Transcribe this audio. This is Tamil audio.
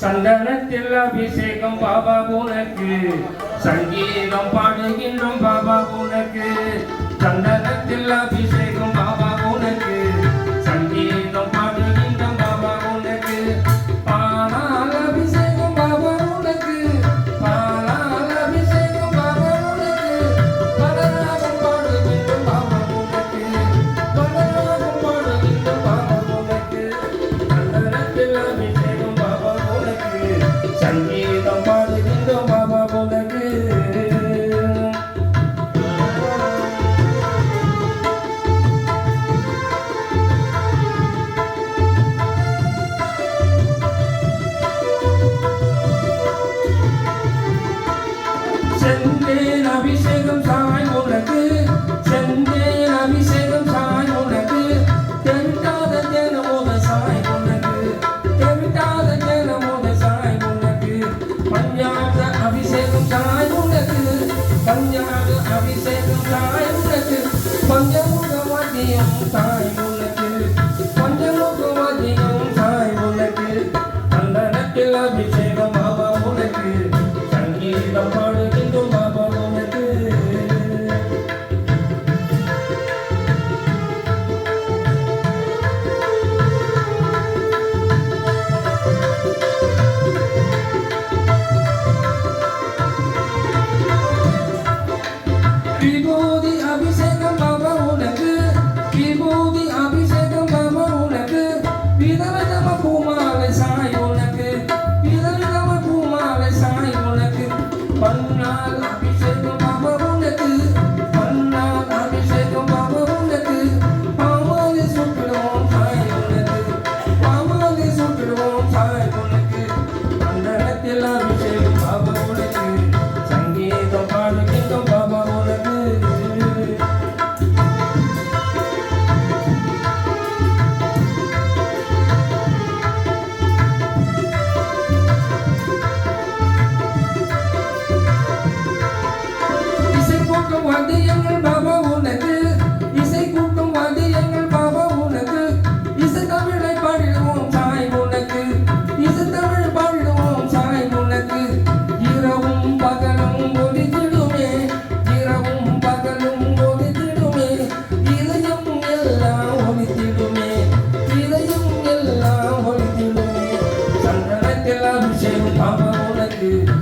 சந்தனத்தில் அபிஷேகம் பாபா உனக்கு சங்கீதம் பாடுகின்றோம் பாபா உனக்கு சந்தன செந்தேன் அபிஷேகம் சாய் உனக்கு. செந்தேன் அபிஷேகம் சாய் உனக்கு. தெவிட்டாத தேனமோத சாய் உனக்கு. தெவிட்டாத தேனமோத சாய் உனக்கு. பஞ்சாத அபிஷேகம் சாய் உனக்கு. பஞ்சாத அபிஷேகம் சாய்